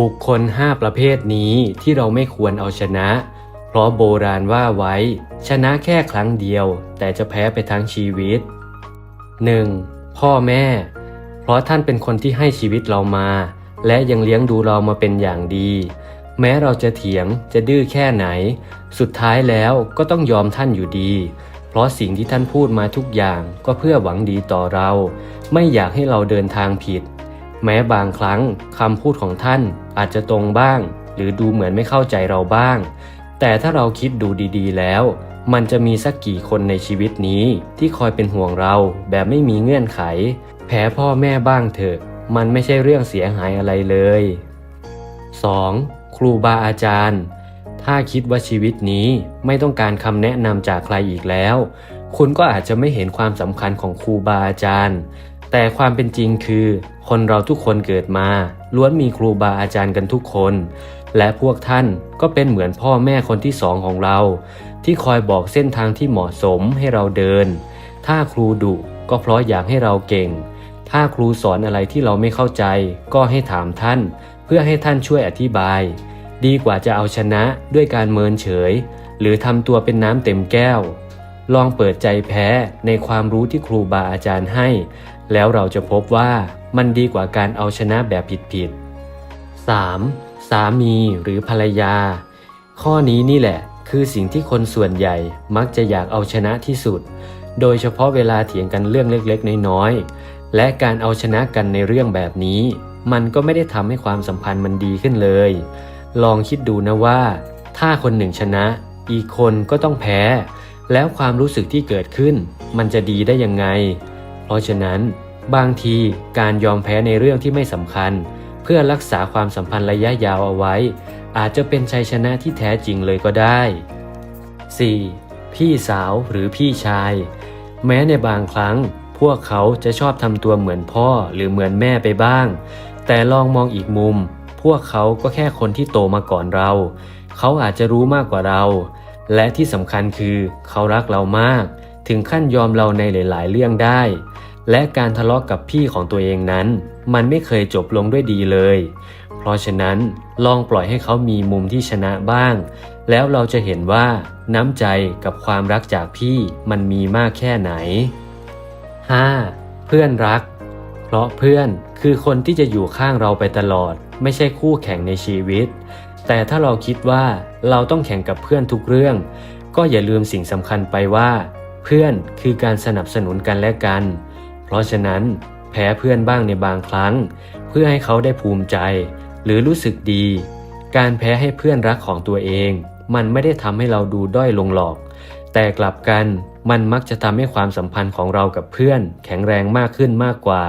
บุคคล 5 ประเภทนี้ที่เราไม่ควรเอาชนะ เพราะโบราณว่าไว้ ชนะแค่ครั้งเดียว แต่จะแพ้ไปทั้งชีวิต 1. พ่อแม่ เพราะท่านเป็นคนที่ให้ชีวิตเรามา และยังเลี้ยงดูเรามาเป็นอย่างดี แม้เราจะเถียงจะดื้อแค่ไหน สุดท้ายแล้วก็ต้องยอมท่านอยู่ดี เพราะสิ่งที่ท่านพูดมาทุกอย่างก็เพื่อหวังดีต่อเรา ไม่อยากให้เราเดินทางผิด แม้บางครั้งคำพูดของท่านอาจจะตรงบ้าง หรือดูเหมือนไม่เข้าใจเราบ้าง แต่ถ้าเราคิดดูดีๆ แล้ว มันจะมีสักกี่คนในชีวิตนี้ ที่คอยเป็นห่วงเราแบบไม่มีเงื่อนไข แพ้พ่อแม่บ้างเถอะ มันไม่ใช่เรื่องเสียหายอะไรเลย 2. ครูบาอาจารย์ ถ้าคิดว่าชีวิตนี้ไม่ต้องการคำแนะนำจากใครอีกแล้ว คุณก็อาจจะไม่เห็นความสำคัญของครูบาอาจารย์ แต่ความเป็นจริงคือ คนเราทุกคนเกิดมา ล้วนมีครูบาอาจารย์กันทุกคน และพวกท่านก็เป็นเหมือนพ่อแม่คนที่สองของเรา ที่คอยบอกเส้นทางที่เหมาะสมให้เราเดิน ถ้าครูดุก็เพราะอยากให้เราเก่ง ถ้าครูสอนอะไรที่เราไม่เข้าใจ ก็ให้ถามท่าน เพื่อให้ท่านช่วยอธิบาย ดีกว่าจะเอาชนะด้วยการเมินเฉย หรือทำตัวเป็นน้ำเต็มแก้ว ลองเปิดใจแพ้ในความรู้ที่ครูบาอาจารย์ให้ แล้วเราจะพบว่ามันดีกว่าการเอาชนะแบบผิดๆ 3. สามีหรือภรรยา ข้อนี้นี่แหละ คือสิ่งที่คนส่วนใหญ่มักจะอยากเอาชนะที่สุด โดยเฉพาะเวลาเถียงกันเรื่องเล็กๆ น้อยๆ และการเอาชนะกันในเรื่องแบบนี้ มันก็ไม่ได้ทำให้ความสัมพันธ์มันดีขึ้นเลย ลองคิดดูนะว่า ถ้าคนหนึ่งชนะ อีกคนก็ต้องแพ้ แล้วความรู้สึกที่เกิดขึ้น มันจะดีได้ยังไง เพราะฉะนั้น บางทีการยอมแพ้ในเรื่องที่ไม่สำคัญ เพื่อรักษาความสัมพันธ์ระยะยาวเอาไว้ อาจจะเป็นชัยชนะที่แท้จริงเลยก็ได้ 4. พี่สาวหรือพี่ชาย แม้ในบางครั้ง พวกเขาจะชอบทำตัวเหมือนพ่อหรือเหมือนแม่ไปบ้าง แต่ลองมองอีกมุม พวกเขาก็แค่คนที่โตมาก่อนเรา เขาอาจจะรู้มากกว่าเรา และที่สำคัญคือเขารักเรามาก ถึงขั้นยอมเราในหลาย ๆ เรื่องได้ และการทะเลาะกกับพี่ของตัวเองนั้น มันไม่เคยจบลงด้วยดีเลย เพราะฉะนั้นลองปล่อยให้เขามีมุมที่ชนะบ้าง แล้วเราจะเห็นว่าน้ำใจกับความรักจากพี่มันมีมากแค่ไหน 5. เพื่อนรัก เพราะเพื่อนคือคนที่จะอยู่ข้างเราไปตลอด ไม่ใช่คู่แข่งในชีวิต แต่ถ้าเราคิดว่าเราต้องแข่งกับเพื่อนทุกเรื่อง ก็อย่าลืมสิ่งสำคัญไปว่า เพื่อนคือการสนับสนุนกันและกัน เพราะฉะนั้น แพ้เพื่อนบ้างในบางครั้ง เพื่อให้เขาได้ภูมิใจ หรือรู้สึกดี การแพ้ให้เพื่อนรักของตัวเอง มันไม่ได้ทำให้เราดูด้อยลงหรอก แต่กลับกันมันมักจะทำให้ความสัมพันธ์ของเรากับเพื่อน แข็งแรงมากขึ้นมากกว่า